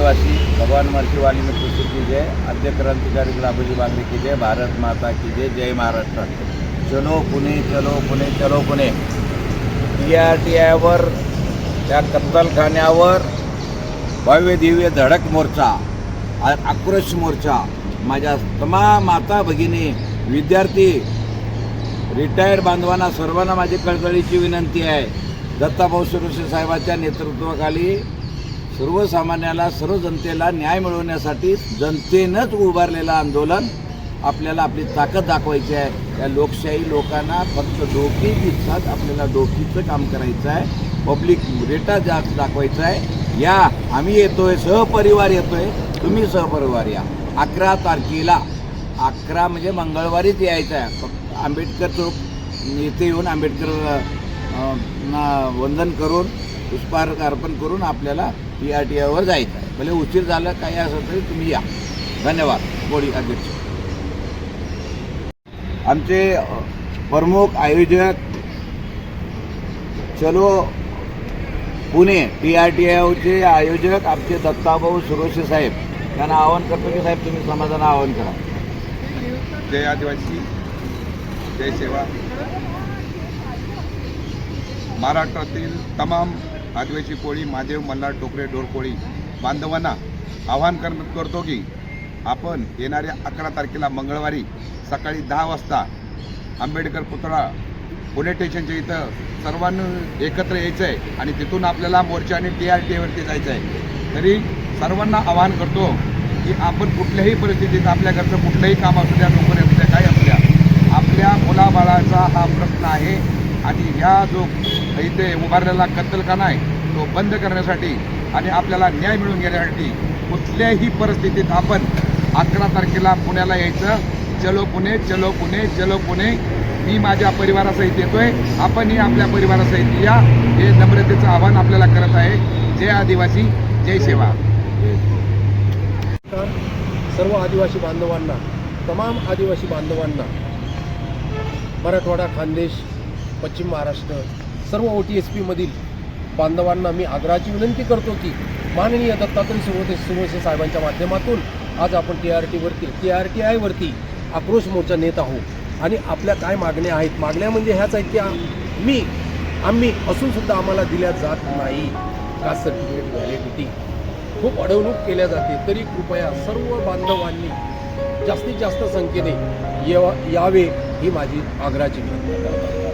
भगवान महर्षि वाल्मीकि ऋषि की जय आद्य क्रांतिकारी गुलाबजी बांगरे की जय भारत माता की जय जय महाराष्ट्र। चलो पुणे चलो पुणे चलो पुणे। टी आर टी आयवर त्या कत्तलखान्यावर भव्य दिव्य धडक मोर्चा आक्रोश मोर्चा माझ्या तमाम माता भगिनी विद्यार्थी रिटायर्ड बांधवांना सर्वांना माझी कळकळीची विनंती आहे. दत्ताभाऊ सुरक्षे साहेबाच्या नेतृत्वाखाली सर्वसामान्याला सर्व जनतेला न्याय मिळवण्यासाठी जनतेनंच उभारलेलं आंदोलन आपल्याला आपली ताकद दाखवायची आहे. या लोकशाही लोकांना फक्त डोकी दिवसात आपल्याला डोकीचं काम करायचं आहे. पब्लिक डेटा जास्त दाखवायचा आहे. या आम्ही येतोय सहपरिवार येतोय. तुम्ही सहपरिवार या. अकरा तारखेला अकरा म्हणजे मंगळवारीच यायचं आहे. फक्त आंबेडकर चौक येथे येऊन आंबेडकर ना वंदन करून पुष्पहार अर्पण करून आपल्याला पी आर टी आयवर जायचं आहे. भले उशीर झाला काही असं तरी तुम्ही या. धन्यवाद. बोडी अध्यक्ष. आमचे प्रमुख आयोजक चलो पुणे टी आर टी आयचे आयोजक आमचे दत्ताभाऊ सुरोशे साहेब. त्यांना आवाहन करतो की साहेब तुम्ही समाजाला आवाहन करा. जय आदिवासी जय सेवा. महाराष्ट्रातील तमाम आदिवासी कोळी महादेव मल्हार टोकरे डोरकोळी बांधवांना आवाहन कर करतो की आपण येणाऱ्या अकरा तारखेला मंगळवारी सकाळी दहा वाजता आंबेडकर पुतळा पुणे स्टेशनच्या इथं सर्वांनी एकत्र यायचं आहे आणि तिथून आपल्याला मोर्चा आणि टी आर टीवरती जायचं आहे तरी सर्वांना आवाहन करतो की आपण कुठल्याही परिस्थितीत आपल्या घरचं कुठलंही काम असू द्या नोकरी असू द्या काय असू द्या आपल्या मुलाबाळाचा हा प्रश्न आहे. आणि ह्या जो इथे उभारलेला कत्तलखाना आहे तो बंद करण्यासाठी आणि आपल्याला न्याय मिळून घेण्यासाठी कुठल्याही परिस्थितीत आपण अकरा तारखेला पुण्याला यायचं. चलो पुणे चलो पुणे चलो पुणे. मी माझ्या परिवारासहित येतोय. आपणही आपल्या परिवारासहित या. हे नम्रतेचं आव्हान आपल्याला करत आहे. जय आदिवासी जय सेवा. तर सर्व आदिवासी बांधवांना तमाम आदिवासी बांधवांना मराठवाडा खानदेश पश्चिम महाराष्ट्र सर्व ओ टी एस पीमधील बांधवांना मी आग्रहाची विनंती करतो की माननीय दत्तात्रय सुरवते सुरवसे साहेबांच्या माध्यमातून आज आपण टी आर टीवरती टी आर टी आयवरती आक्रोश मोर्चा नेत आहोत. आणि आपल्या काय मागण्या आहेत? मागण्या म्हणजे ह्याच आहेत की मी आम्ही असूनसुद्धा आम्हाला दिल्या जात नाही. कास्ट सर्टिफिकेट व्हॅलिडिटी खूप अडवणूक केल्या जाते. तरी कृपया सर्व बांधवांनी जास्तीत जास्त संख्येने येवा यावे ही माझी आग्रहाची विनंती